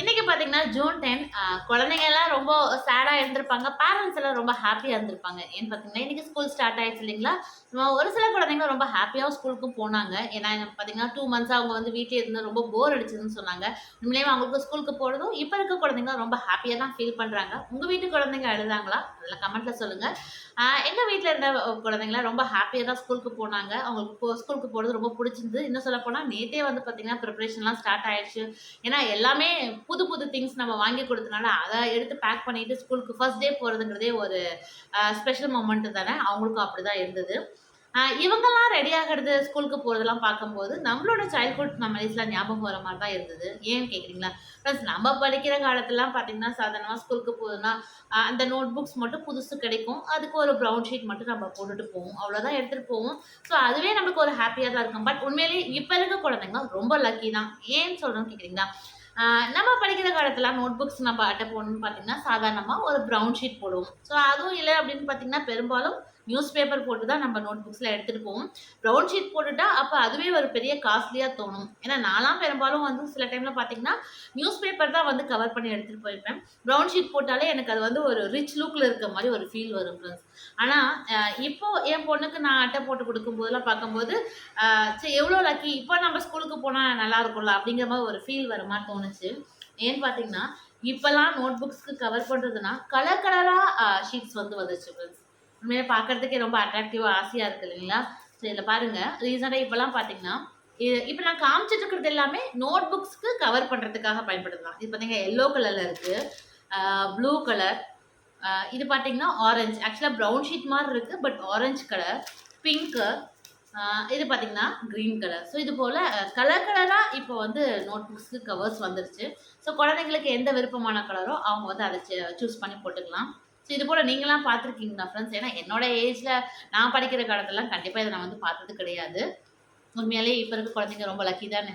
இன்னைக்கு பார்த்தீங்கன்னா June ten குழந்தைங்க எல்லாம் ரொம்ப சேடாக இருந்திருப்பாங்க. பேரண்ட்ஸ் எல்லாம் ரொம்ப ஹாப்பியாக இருந்திருப்பாங்க. ஏன்னு பார்த்தீங்கன்னா இன்னைக்கு ஸ்கூல் ஸ்டார்ட் ஆயிடுச்சு இல்லைங்களா? ஒரு சில குழந்தைங்க ரொம்ப ஹாப்பியாகவும் ஸ்கூலுக்கும் போனாங்க. ஏன்னா பார்த்தீங்கன்னா டூ மந்த்ஸ் அவங்க வந்து வீட்டிலே இருந்து ரொம்ப போர் அடிச்சதுன்னு சொன்னாங்க. உண்மையிலேயே அவங்களுக்கு ஸ்கூலுக்கு போகிறதும் இப்போ இருக்க குழந்தைங்க ரொம்ப ஹாப்பியாக தான் ஃபீல் பண்ணுறாங்க உங்கள் வீட்டு குழந்தைங்க அழுதாங்களா? அதில் கமெண்ட்டில் சொல்லுங்கள் எங்கள் வீட்டில் இருந்த குழந்தைங்களாம் ரொம்ப ஹாப்பியாக தான் ஸ்கூலுக்கு போனாங்க. அவங்களுக்கு ஸ்கூலுக்கு போகிறது ரொம்ப பிடிச்சிருந்து இன்னும் சொல்ல போனால் நேற்றே வந்து பார்த்தீங்கன்னா ப்ரிப்ரேஷன்லாம் ஸ்டார்ட் ஆயிடுச்சு. ஏன்னா எல்லாமே புது புது திங்ஸ் நம்ம வாங்கி கொடுத்தனால அதை எடுத்து பேக் பண்ணிட்டு ஸ்கூலுக்கு ஃபர்ஸ்ட் டே போகிறதுங்கிறதே ஒரு ஸ்பெஷல் மூமெண்ட் தானே? அவங்களுக்கும் அப்படி தான் இருந்தது இவங்கெல்லாம் ரெடி ஆகிறது ஸ்கூலுக்கு போகிறதெல்லாம் பார்க்கும்போது நம்மளோட சைல்ட்ஹுட் மெமரிஸ்லாம் ஞாபகம் வர மாதிரி தான் இருந்தது. ஏன்னு கேட்குறீங்களா ப்ளஸ் நம்ம படிக்கிற காலத்துலலாம் பார்த்தீங்கன்னா சாதாரணமாக ஸ்கூலுக்கு போகுதுன்னா அந்த நோட் புக்ஸ் மட்டும் புதுசு கிடைக்கும். அதுக்கு ஒரு ப்ரௌன் ஷீட் மட்டும் நம்ம போட்டுட்டு போவோம். அவ்வளோதான் எடுத்துகிட்டு போவோம். ஸோ அதுவே நம்மளுக்கு ஒரு ஹாப்பியாக தான் இருக்கும். பட் உண்மையிலேயே இப்போ இருக்க குழந்தைங்க ரொம்ப லக்கி தான். ஏன்னு சொல்கிறோம் கேட்குறீங்களா நம்ம படிக்கிற காலத்துல நோட் புக்ஸ் நம்ம அட்டை போடணும்னு பார்த்தீங்கன்னா சாதாரணமாக ஒரு ப்ரௌன் ஷீட் போடுவோம். ஸோ அதுவும் இல்லை அப்படின்னு பார்த்தீங்கன்னா பெரும்பாலும் நியூஸ் பேப்பர் போட்டு தான் நம்ம நோட் புக்ஸில் எடுத்துகிட்டு போவோம். ப்ரௌன் ஷீட் போட்டுட்டா அப்போ அதுவே ஒரு பெரிய காஸ்ட்லியாக தோணும். ஏன்னா நான்லாம் பெரும்பாலும் வந்து சில டைமில் பார்த்தீங்கன்னா நியூஸ் பேப்பர் தான் வந்து கவர் பண்ணி எடுத்துகிட்டு போயிருப்பேன். ப்ரௌன் ஷீட் போட்டாலே எனக்கு அது வந்து ஒரு ரிச் லுக்கில் இருக்க மாதிரி ஒரு ஃபீல் வரும் ஃப்ரெண்ட்ஸ் ஆனால் இப்போ என் பொண்ணுக்கு நான் அட்டை போட்டு கொடுக்கும்போதெல்லாம் பார்க்கும்போது சரி எவ்வளோ லக்கி இப்போ நம்ம ஸ்கூலுக்கு போனால் நல்லா இருக்கும்ல அப்படிங்கிற மாதிரி ஒரு ஃபீல் வர மாதிரி தோணுச்சு. ஏன்னு பார்த்தீங்கன்னா இப்போல்லாம் நோட் புக்ஸ்க்கு கவர் பண்ணுறதுனா கலர் கலராக ஷீட்ஸ் வந்து வந்துச்சு ஃப்ரெண்ட்ஸ் உண்மையிலே பார்க்கறதுக்கே ரொம்ப அட்ராக்டிவாக ஆசையாக இருக்குது இல்லைங்களா? ஸோ இதில் பாருங்கள் ரீசெண்டாக இப்போலாம் பார்த்தீங்கன்னா இது இப்போ நான் காமிச்சிட்டு இருக்கிறது எல்லாமே நோட் புக்ஸ்க்கு கவர் பண்ணுறதுக்காக பயன்படுத்தலாம் இது பார்த்தீங்கன்னா எல்லோ கலரில் இருக்குது ப்ளூ கலர் இது பார்த்தீங்கன்னா ஆரஞ்சு ஆக்சுவலாக ப்ரௌன் ஷீட் மாதிரி இருக்குது பட் ஆரஞ்சு கலர் பிங்க்கு இது பார்த்தீங்கன்னா க்ரீன் கலர் ஸோ இது போல் கலர் கலராக இப்போ வந்து நோட் புக்ஸ்க்கு கவர்ஸ் வந்துருச்சு. ஸோ குழந்தைங்களுக்கு எந்த விருப்பமான கலரோ அவங்க வந்து அதை சூஸ் பண்ணி போட்டுக்கலாம். ஸோ இது போல் நீங்களாம் பார்த்துருக்கீங்களா ஃப்ரெண்ட்ஸ் ஏன்னா என்னோட ஏஜில் நான் படிக்கிற காலத்துலலாம் கண்டிப்பாக இதை நான் வந்து பார்த்தது கிடையாது. உண்மையாலே இப்போ இருக்க குழந்தைங்க ரொம்ப லக்கி தானே?